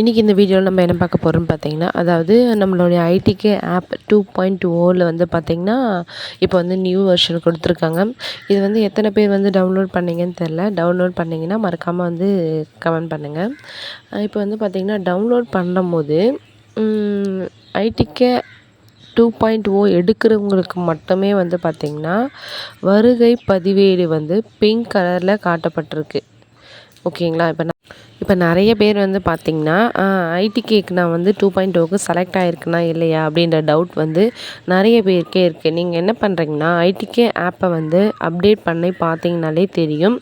இன்றைக்கி இந்த வீடியோவில் நம்ம என்ன பார்க்க போகிறோம்னு பார்த்தீங்கன்னா அதாவது நம்மளுடைய ஐடிகே ஆப் டூ பாயிண்ட் ஓவில் வந்து பார்த்திங்கன்னா இப்போ வந்து நியூ வெர்ஷன் கொடுத்துருக்காங்க. இது வந்து எத்தனை பேர் வந்து டவுன்லோட் பண்ணீங்கன்னு தெரில டவுன்லோட் பண்ணிங்கன்னா மறக்காமல் வந்து கமெண்ட் பண்ணுங்கள் இப்போ வந்து பார்த்திங்கன்னா டவுன்லோட் பண்ணும்போது ஐடிகே டூ பாயிண்ட் ஓ எடுக்கிறவங்களுக்கு மட்டுமே வந்து பார்த்திங்கன்னா வருகை பதிவேடு வந்து பிங்க் கலரில் காட்டப்பட்டிருக்கு. ஓகேங்களா? இப்போ இப்போ நிறைய பேர் வந்து பார்த்திங்கன்னா ஐடி கேக்கு நான் வந்து டூ பாயிண்ட் டூக்கு oh செலக்ட் ஆகிருக்குனா இல்லையா? அப்படின்ற டவுட் வந்து நிறைய பேருக்கே இருக்குது நீங்கள் என்ன பண்ணுறீங்கன்னா ஐடிகே ஆப்பை வந்து அப்டேட் பண்ணி பார்த்தீங்கனாலே தெரியும்.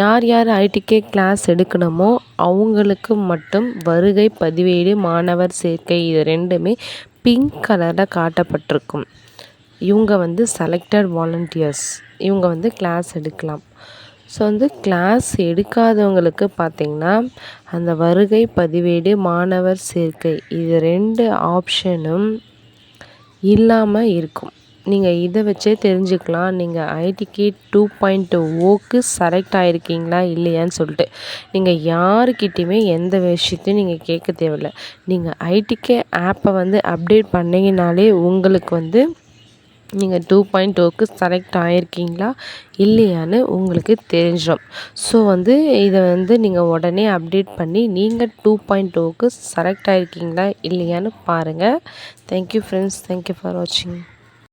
யார் யார் ஐடிகே கிளாஸ் எடுக்கணுமோ அவங்களுக்கு மட்டும் வருகை பதிவேடு மாணவர் சேர்க்கை இது ரெண்டுமே பிங்க் கலரில் காட்டப்பட்டிருக்கும். இவங்க வந்து செலக்டட் வாலண்டியர்ஸ் இவங்க வந்து கிளாஸ் எடுக்கலாம். ஸோ வந்து கிளாஸ் எடுக்காதவங்களுக்கு பார்த்திங்கன்னா அந்த வருகை பதிவேடு மாணவர் சேர்க்கை இது ரெண்டு ஆப்ஷனும் இல்லாமல் இருக்கும். நீங்கள் இதை வச்சே தெரிஞ்சுக்கலாம். நீங்கள் ஐடிக்கு oh டூ பாயிண்ட் ஓக்கு செலக்ட் ஆகிருக்கீங்களா இல்லையான்னு சொல்லிட்டு. நீங்கள் யாருக்கிட்டேயுமே எந்த விஷயத்தையும் நீங்கள் கேட்க தேவையில்லை. நீங்கள் ஐடிகே ஆப்பை வந்து அப்டேட் பண்ணிங்கனாலே உங்களுக்கு வந்து நீங்கள் டூ பாயிண்ட் டூக்கு oh செலக்ட் ஆகிருக்கீங்களா இல்லையான்னு உங்களுக்கு தெரிஞ்சிடும். ஸோ வந்து இதை வந்து நீங்கள் உடனே அப்டேட் பண்ணி நீங்கள் டூ பாயிண்ட் டூக்கு oh செலக்ட் ஆகிருக்கீங்களா இல்லையான்னு பாருங்கள் தேங்க்யூ ஃப்ரெண்ட்ஸ் தேங்க்யூ ஃபார் வாட்சிங்